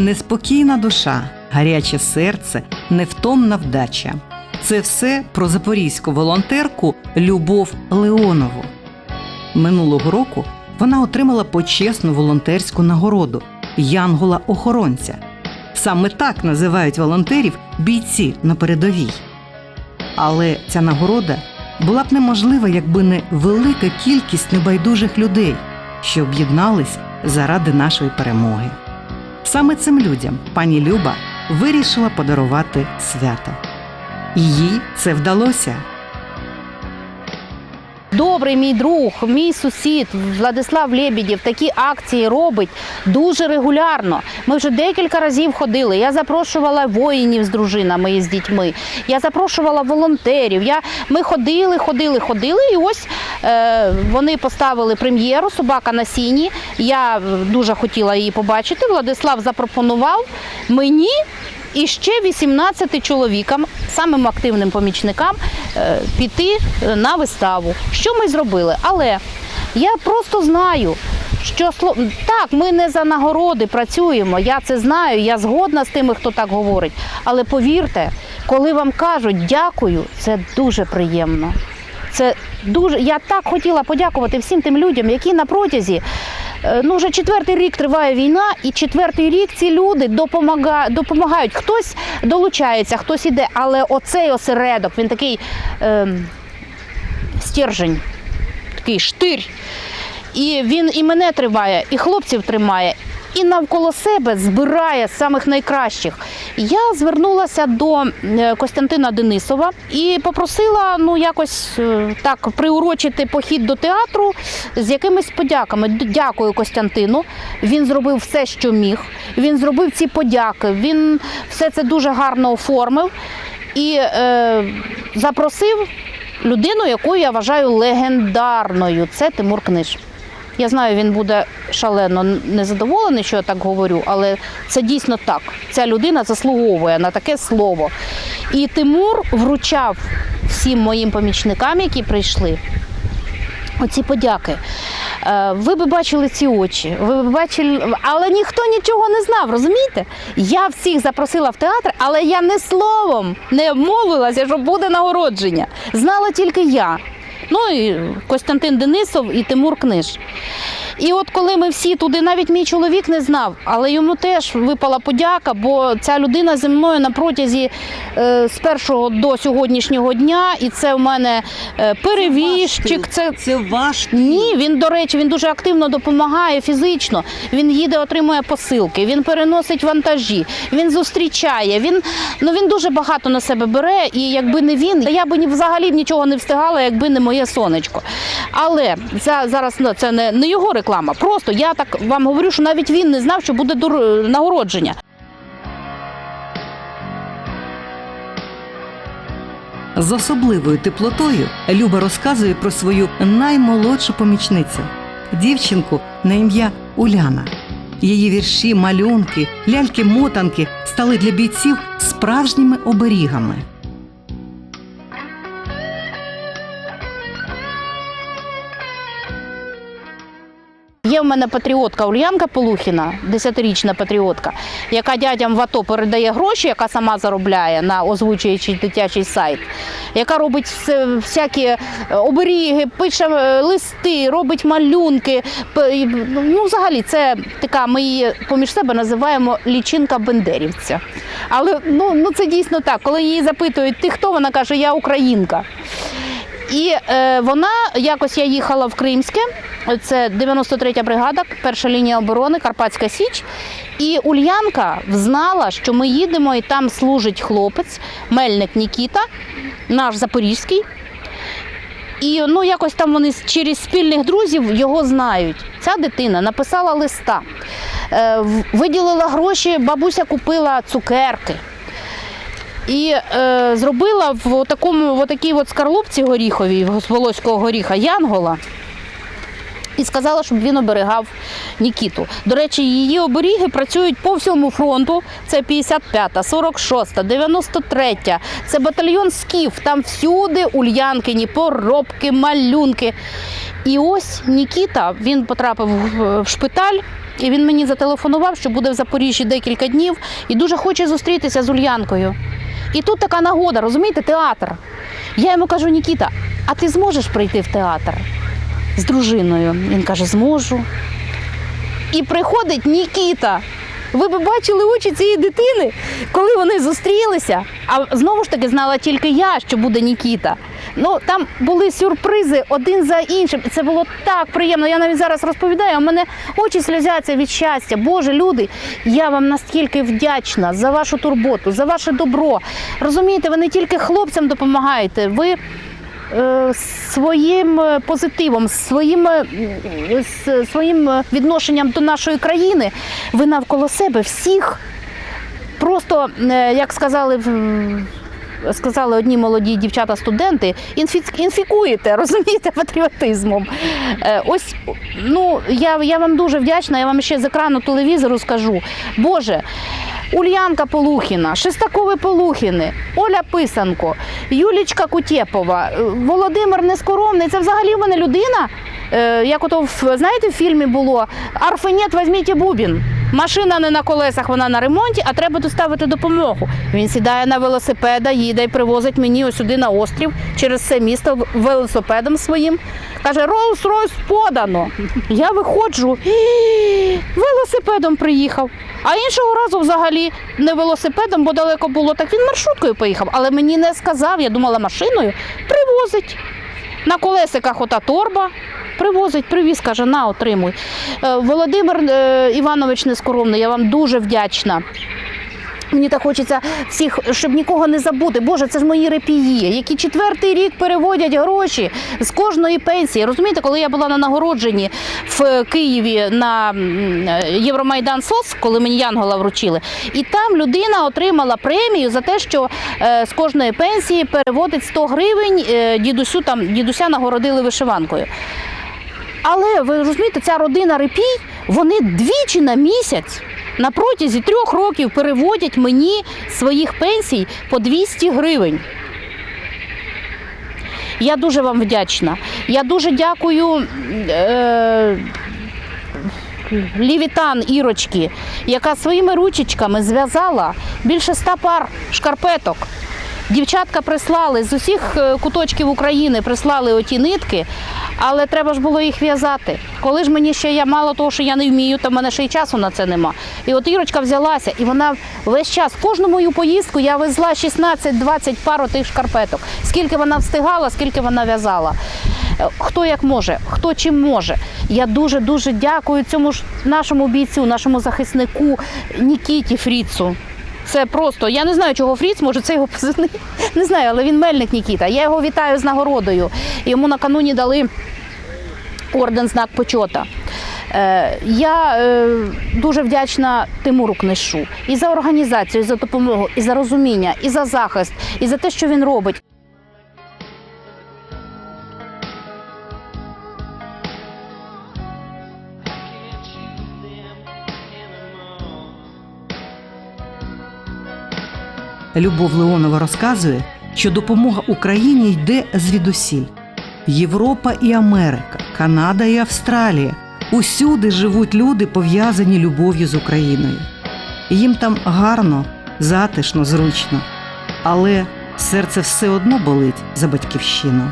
неспокійна душа, гаряче серце, невтомна вдача. Це все про запорізьку волонтерку Любов Леонову. Минулого року вона отримала почесну волонтерську нагороду Янгола-охоронця. Саме так називають волонтерів бійці на передовій. Але ця нагорода була б неможлива, якби не велика кількість небайдужих людей, що об'єднались заради нашої перемоги. Саме цим людям пані Люба вирішила подарувати свято. Їй це вдалося. Добрий мій друг, мій сусід Владислав Лебідєв такі акції робить дуже регулярно. Ми вже декілька разів ходили. Я запрошувала воїнів з дружинами і з дітьми. Я запрошувала волонтерів. Я, ми ходили, ходили, ходили. І ось е, вони поставили прем'єру Собака на сіні. Я дуже хотіла її побачити. Владислав запропонував мені і ще 18 чоловікам, самим активним помічникам, е, піти е, на виставу. Що ми зробили? Але я просто знаю. Що так, ми не за нагороди працюємо. Я це знаю. Я згодна з тими, хто так говорить. Але повірте, коли вам кажуть дякую, це дуже приємно. Це дуже. Я так хотіла подякувати всім тим людям, які на протязі. Е, Ну, вже четвертий рік триває війна, і четвертий рік ці люди допомага... допомагають. Хтось долучається, хтось іде, але оцей осередок, він такий е, стержень, такий штирь. І він і мене тримає, і хлопців тримає, і навколо себе збирає самих найкращих. Я звернулася до е, Костянтина Денисова і попросила ну якось е, так приурочити похід до театру з якимись подяками. Дякую Костянтину. Він зробив все, що міг. Він зробив ці подяки. Він все це дуже гарно оформив і е, запросив людину, яку я вважаю легендарною. Це Тимур Книж. Я знаю, він буде шалено незадоволений, що я так говорю, але це дійсно так. Ця людина заслуговує на таке слово. І Тимур вручав всім моїм помічникам, які прийшли, оці подяки. Е, Ви би бачили ці очі, ви би бачили, але ніхто нічого не знав, розумієте? Я всіх запросила в театр, але я не словом не обмовилася, що буде нагородження. Знала тільки я. Ну і Костянтин Денисов і Тимур Книж. І от коли ми всі туди, навіть мій чоловік не знав, але йому теж випала подяка, бо ця людина зі мною на протязі е, з першого до сьогоднішнього дня, і це в мене е, перевізчик, це Це ваш ні, він, до речі, він дуже активно допомагає фізично. Він їде, отримує посилки, він переносить вантажі, він зустрічає. Він, ну, він дуже багато на себе бере, і якби не він, я би взагалі б нічого не встигала, якби не моє сонечко. Але за, зараз ну, це не, не його реклама. Просто я так вам говорю, що навіть він не знав, що буде дур- нагородження. З особливою теплотою Люба розказує про свою наймолодшу помічницю дівчинку на ім'я Уляна. Її вірші, малюнки, ляльки-мотанки стали для бійців справжніми оберігами. Є в мене патріотка Ульянка Полухіна, 10-річна патріотка, яка дядям в АТО передає гроші, яка сама заробляє на озвучуючий дитячий сайт, яка робить всякі е, оберіги, пише е, листи, робить малюнки. Ну, взагалі, це така, ми її поміж себе називаємо лічинка бендерівця. Але ну, ну це дійсно так. Коли її запитують, ти хто? Вона каже, я українка. І е, вона якось я їхала в Кримське, це 93-я бригада, перша лінія оборони, Карпатська Січ. І Ульянка взнала, що ми їдемо, і там служить хлопець, мельник Нікіта, наш запорізький. І ну якось там вони через спільних друзів його знають. Ця дитина написала листа, е, виділила гроші, бабуся купила цукерки. І е, зробила в такому в такій от скарлупці горіховій, з волоського горіха Янгола. І сказала, щоб він оберігав Нікіту. До речі, її оберіги працюють по всьому фронту. Це 55-та, 46-та, 93-та, це батальйон Скіф. Там всюди ульянкині, поробки, малюнки. І ось Нікіта він потрапив в- в шпиталь. І він мені зателефонував, що буде в Запоріжжі декілька днів і дуже хоче зустрітися з Ульянкою. І тут така нагода, розумієте, театр. Я йому кажу, Нікіта, а ти зможеш прийти в театр з дружиною? Він каже, зможу. І приходить Нікіта. Ви б бачили очі цієї дитини, коли вони зустрілися. А знову ж таки знала тільки я, що буде Нікіта. Ну там були сюрпризи один за іншим. Це було так приємно. Я навіть зараз розповідаю, в мене очі сльозяться від щастя. Боже, люди, я вам настільки вдячна за вашу турботу, за ваше добро. Розумієте, ви не тільки хлопцям допомагаєте, ви своїм е, позитивом, своїм, е, своїм е, відношенням до нашої країни, ви навколо себе всіх просто, е, як сказали сказали одні молоді дівчата-студенти, інфі- інфікуєте, розумієте, патріотизмом. Е, Ось ну я, я вам дуже вдячна. Я вам ще з екрану телевізору скажу. Боже. Ульянка Полухіна, Шестакови Полухіни, Оля Писанко, Юлічка Кутєпова, е, Володимир Нескоромний. Це взагалі в мене людина. Е, Як ото в знаєте, в фільмі було Арфенет, візьміть бубін. Машина не на колесах, вона на ремонті, а треба доставити допомогу. Він сідає на велосипеда, їде і привозить мені ось сюди на острів через все місто велосипедом своїм. Каже, Rolls-Royce подано. Я виходжу, «І, велосипедом приїхав. А іншого разу взагалі не велосипедом, бо далеко було, так він маршруткою поїхав. Але мені не сказав, я думала машиною, привозить. На колесиках ота торба. Привозить, привіз, каже, на, отримуй. Е, Володимир е, Іванович Нескоромний, я вам дуже вдячна. Мені так хочеться всіх, щоб нікого не забути. Боже, це ж мої репії, які четвертий рік переводять гроші з кожної пенсії. Розумієте, коли я була на нагородженні в Києві на Євромайдан СОС, коли мені Янгола вручили, і там людина отримала премію за те, що е, з кожної пенсії переводить 100 гривень. е, Дідусю там дідуся нагородили вишиванкою. Але ви розумієте, ця родина репій, вони двічі на місяць на протязі трьох років переводять мені своїх пенсій по 200 гривень. Я дуже вам вдячна. Я дуже дякую е, Лівітан Ірочки, яка своїми ручечками зв'язала більше ста пар шкарпеток. Дівчатка прислали з усіх е, куточків України, прислали оті нитки, але треба ж було їх в'язати. Коли ж мені ще я мало того, що я не вмію, то в мене ще й часу на це нема. І от Ірочка взялася, і вона весь час, кожну мою поїздку я везла 16-20 пар тих шкарпеток. Скільки вона встигала, скільки вона в'язала. Е, Хто як може, хто чим може. Я дуже дуже дякую цьому ж нашому бійцю, нашому захиснику Нікіті Фріцу. Це просто, я не знаю, чого Фріц, може це його позивний. Не знаю, але він мельник Нікіта. Я його вітаю з нагородою. Йому накануні дали орден знак почота. Е, Я е, дуже вдячна Тимуру Книшу і за організацію, і за допомогу, і за розуміння, і за захист, і за те, що він робить. Любов Леонова розказує, що допомога Україні йде звідусіль. Європа і Америка, Канада і Австралія. Усюди живуть люди, пов'язані любов'ю з Україною. Їм там гарно, затишно, зручно. Але серце все одно болить за батьківщину.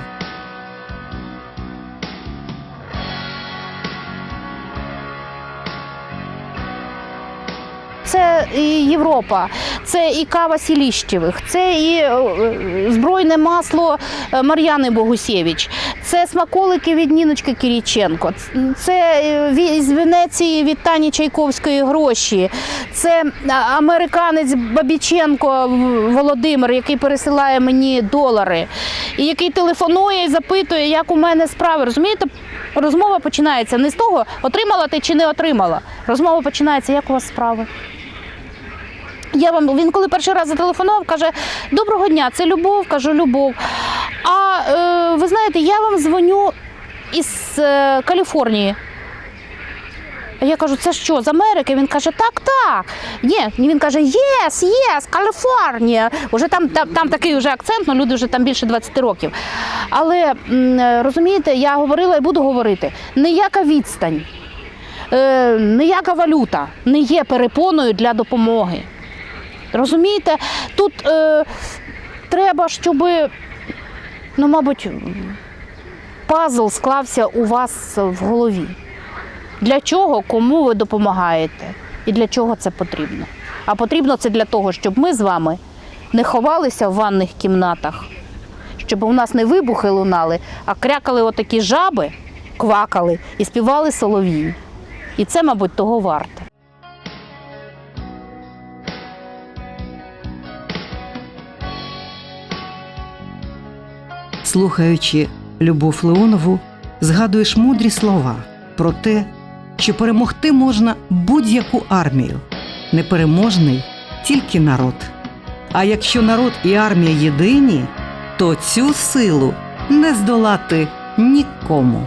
Це і Європа, це і кава Сіліщевих, це і е, збройне масло е, Мар'яни Богусєвич, це смаколики від Ніночки Кіріченко, це е, з Венеції від Тані Чайковської гроші, це американець Бабіченко Володимир, який пересилає мені долари, і який телефонує і запитує, як у мене справи. Розумієте? Розмова починається не з того, отримала ти чи не отримала. Розмова починається, як у вас справи. Я вам він коли перший раз зателефонував, каже: Доброго дня, це любов, кажу, любов. А е, ви знаєте, я вам дзвоню із е, Каліфорнії. А я кажу, це що, з Америки? Він каже, так, так. Ні, він каже, єс, єс, Каліфорнія. Уже там, там, там такий вже акцент, ну люди вже там більше 20 років. Але розумієте, я говорила і буду говорити, ніяка відстань, е, ніяка валюта не є перепоною для допомоги. Розумієте, тут е, треба, щоб, ну, мабуть, пазл склався у вас в голові. Для чого, кому ви допомагаєте і для чого це потрібно? А потрібно це для того, щоб ми з вами не ховалися в ванних кімнатах, щоб у нас не вибухи лунали, а крякали отакі жаби, квакали і співали соловії. І це, мабуть, того варте. Слухаючи Любов Леонову, згадуєш мудрі слова про те, що перемогти можна будь-яку армію, непереможний тільки народ. А якщо народ і армія єдині, то цю силу не здолати нікому.